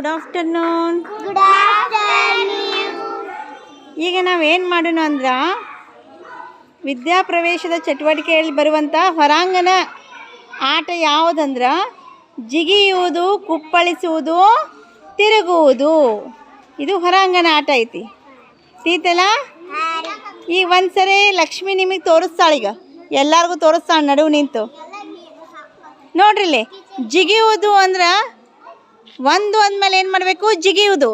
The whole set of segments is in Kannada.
ಗುಡ್ ಆಫ್ಟರ್ನೂನ್ ಈಗ ನಾವೇನು ಮಾಡೋಣ ಅಂದ್ರೆ ವಿದ್ಯಾಪ್ರವೇಶದ ಚಟುವಟಿಕೆಯಲ್ಲಿ ಬರುವಂಥ ಹೊರಾಂಗಣ ಆಟ ಯಾವುದಂದ್ರೆ ಜಿಗಿಯುವುದು ಕುಪ್ಪಳಿಸುವುದು ತಿರುಗುವುದು. ಇದು ಹೊರಾಂಗಣ ಆಟ ಐತಿ. ಸೀತಲ? ಈಗ ಒಂದ್ಸರಿ ಲಕ್ಷ್ಮಿ ನಿಮಗೆ ತೋರಿಸ್ತಾಳೀಗ ಎಲ್ಲರಿಗೂ ತೋರಿಸ್ತಾಳೆ ನಡುವು ನಿಂತು. ನೋಡ್ರಿಲ್ಲಿ ಜಿಗಿಯುವುದು ಅಂದ್ರೆ ಒಂದು ಅಂದಮೇಲೆ ಏನು ಮಾಡಬೇಕು? ಜಿಗಿಯುವುದು.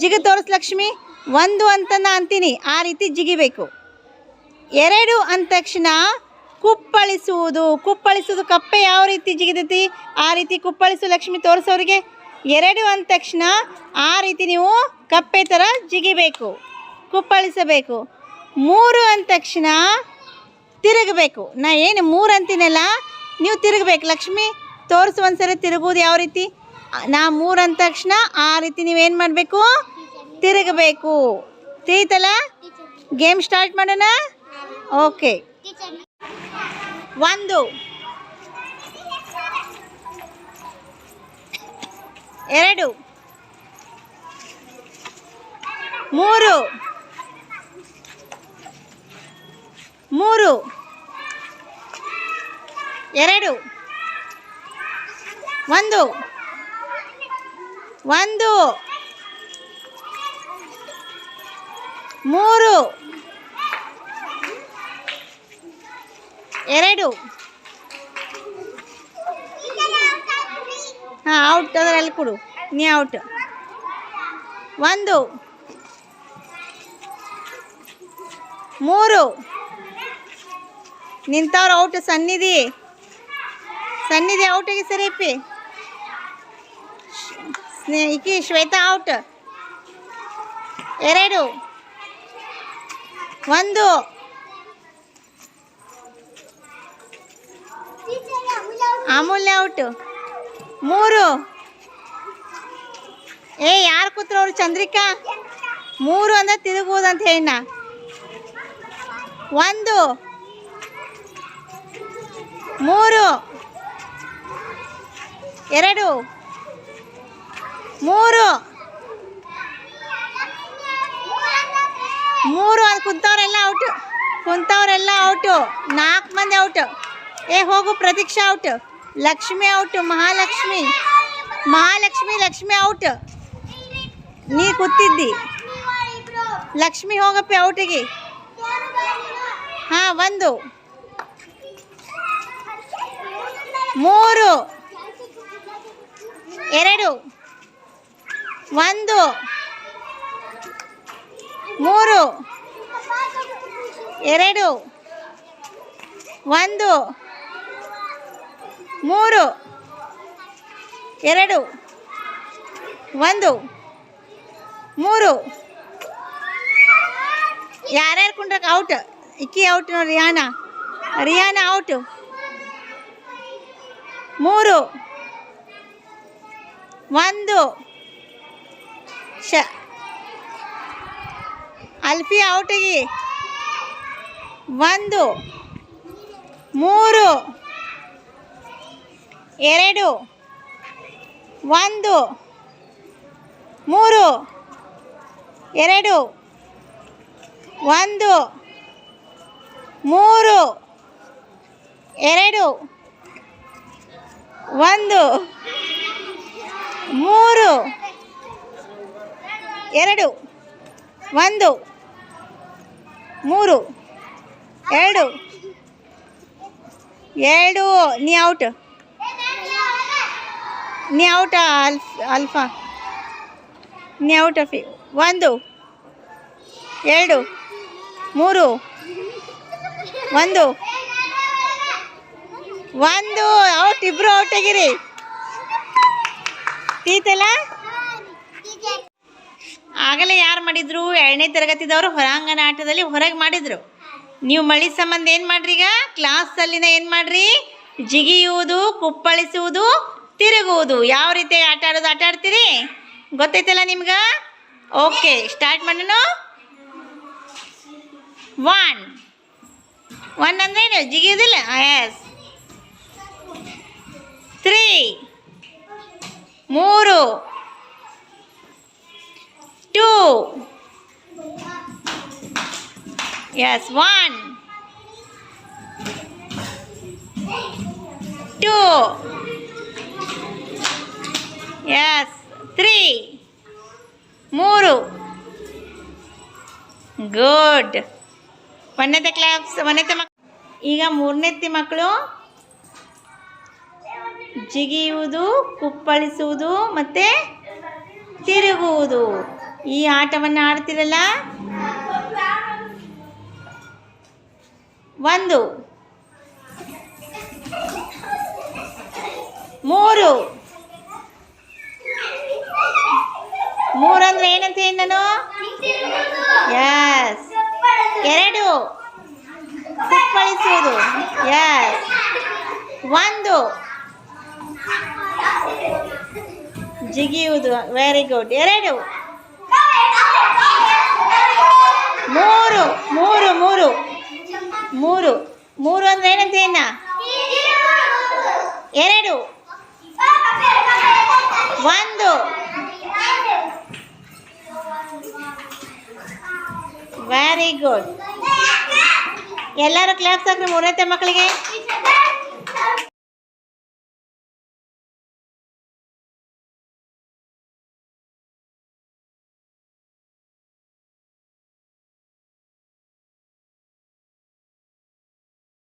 ಜಿಗಿ ತೋರಿಸ್ ಲಕ್ಷ್ಮಿ, ಒಂದು ಅಂತ ನಾ ಅಂತೀನಿ. ಆ ರೀತಿ ಜಿಗಿಬೇಕು. ಎರಡು ಅಂದ ತಕ್ಷಣ ಕುಪ್ಪಳಿಸುವುದು. ಕುಪ್ಪಳಿಸುವುದು ಕಪ್ಪೆ ಯಾವ ರೀತಿ ಜಿಗಿದೈತಿ ಆ ರೀತಿ ಕುಪ್ಪಳಿಸು ಲಕ್ಷ್ಮಿ ತೋರಿಸೋರಿಗೆ. ಎರಡು ಅಂದ ತಕ್ಷಣ ಆ ರೀತಿ ನೀವು ಕಪ್ಪೆ ಥರ ಜಿಗಿಬೇಕು. ಕುಪ್ಪಳಿಸಬೇಕು. ಮೂರು ಅಂದ ತಕ್ಷಣ ತಿರುಗಬೇಕು. ನಾ ಏನು ಮೂರು ಅಂತೀನಲ್ಲ, ನೀವು ತಿರುಗಬೇಕು. ಲಕ್ಷ್ಮಿ, ತೋರಿಸು ಒಂದ್ಸರಿ ತಿರುಗುವುದು ಯಾವ ರೀತಿ? ನಾ ಮೂರು ಅಂದ ತಕ್ಷಣ ಆ ರೀತಿ ನೀವೇನು ಮಾಡಬೇಕು? ತಿರುಗಬೇಕು. ತಿಳಿತಲ್ಲ? ಗೇಮ್ ಸ್ಟಾರ್ಟ್ ಮಾಡೋಣ? ಓಕೆ. ಒಂದು. ಎರಡು. ಮೂರು. ಮೂರು. ಎರಡು. ಒಂದು. ಒಂದು, ಮೂರು, ಎರಡು. ಹಾಂ ಔಟ್ ಅದರಲ್ಲಿ ಕೊಡು. ನೀ ಔಟ್ ಒಂದು, ಮೂರು. ನಿಂತವ್ರು ಔಟ್ ಸನ್ನಿಧಿ. ಸನ್ನಿಧಿ ಔಟಿಗೆ ಸರಿಪಿ ಸ್ನೇ- ಈಕಿ ಶ್ವೇತಾ ಔಟ್. ಎರಡು. ಒಂದು. ಅಮೂಲ್ಯ ಔಟ್. ಮೂರು. ಏ, ಯಾರು ಕೂತ್ರು ಚಂದ್ರಿಕಾ? ಮೂರು ಅಂದ್ರೆ ಅಂತ ಹೇಳ ಒಂದು. ಮೂರು. ಎರಡು. ಮೂರು. ಮೂರು ಅದು ಕುಂತವ್ರೆಲ್ಲ ಔಟು ಕುಂತವ್ರೆಲ್ಲ ಔಟು ನಾಲ್ಕು ಮಂದಿ ಔಟು ಏ, ಹೋಗು Pratiksha out Lakshmi out Mahalakshmi. Mahalakshmi, Lakshmi out ನೀ ಕೂತಿದ್ದಿ. ಲಕ್ಷ್ಮಿ ಹೋಗಪ್ಪ ಔಟಿಗೆ ಹಾಂ, ಒಂದು. ಮೂರು. ಎರಡು. ಒಂದು, ಮೂರು, ಎರಡು, ಒಂದು, ಮೂರು, ಎರಡು, ಒಂದು, ಮೂರು. ಯಾರ್ಯಾರು ಕುಂಡ್ರಕ್ಕೆ ಔಟ್? ಇಕ್ಕಿ ಔಟ್ ನೋಡಿ ರಿಯಾನ. ರಿಯಾನ ಔಟು. ಮೂರು, ಒಂದು ಶ. ಅಲ್ಫಿ ಔಟಿಗೆ. ಒಂದು ಮೂರು ಎರಡು ಒಂದು ಮೂರು ಎರಡು ಒಂದು ಮೂರು ಎರಡು ಒಂದು ಮೂರು. ಎರಡು, ಒಂದು, ಮೂರು, ಎರಡು ಎರಡು, ನೀ ಔಟ್. ನೀ ಔಟ ಅಲ್ಫ್ ಅಲ್ಫಾ. ನೀ ಔಟ್ ಅಫಿ ಒಂದು, ಎರಡು, ಮೂರು, ಒಂದು ಒಂದು, ಔಟ್ ಇಬ್ಬರು ಔಟ್ ಆಗಿರಿ. ಆಗಲೇ ಯಾರು ಮಾಡಿದ್ರು? ಎರಡನೇ ತರಗತಿದವರು ಹೊರಾಂಗಣ ಆಟದಲ್ಲಿ ಹೊರಗೆ ಮಾಡಿದ್ರು. ನೀವು ಮಳಿ ಸಂಬಂಧ ಏನು ಮಾಡ್ರಿ ಈಗ? ಕ್ಲಾಸಲ್ಲಿನ ಏನು ಮಾಡ್ರಿ? ಜಿಗಿಯುವುದು, ಕುಪ್ಪಳಿಸುವುದು, ತಿರುಗುವುದು. ಯಾವ ರೀತಿ ಆಟ ಆಡೋದು ಆಟ ಆಡ್ತೀರಿ? ಗೊತ್ತೈತಲ್ಲ ನಿಮ್ಗೆ? ಓಕೆ ಸ್ಟಾರ್ಟ್ ಮಾಡೋಣ ಒನ್ ಒನ್ ಅಂದ್ರೆ ಏನು? ಜಿಗಿಯೋದಿಲ್ಲ? ಎಸ್ ತ್ರೀ ಮೂರು. Two yes one two yes three ಮೂರು. ಗುಡ್ ಒಂದನೇ ಕ್ಲಾಸ್ ಒಂದನೇ ಮಕ್, ಈಗ ಮೂರನೇತಿ ಮಕ್ಕಳು ಜಿಗಿಯುವುದು, ಕುಪ್ಪಳಿಸುವುದು ಮತ್ತು ತಿರುಗುವುದು. ಈ ಆಟವನ್ನು ಆಡ್ತಿರಲ್ಲ? ಒಂದು, ಮೂರು, ಮೂರಂದ್ರೆ ಏನಂತ ನಾನು ಎಸ್ ಎರಡು ಕಳಿಸುವುದು ಎಸ್ ಒಂದು, ಜಿಗಿಯುವುದು. ವೆರಿ ಗುಡ್ ಎರಡು ಮೂರು ಮೂರು ಮೂರು. ಮೂರು. ಮೂರು ಅಂದ್ರೆ ಏನಂತ ಇನ್ನ ಎರಡು. ಒಂದು. ವೆರಿ ಗುಡ್ ಎಲ್ಲರೂ ಕ್ಲಾಸ್ ಹಾಕ್ರಿ ಮೂರನೇ ಮಕ್ಕಳಿಗೆ.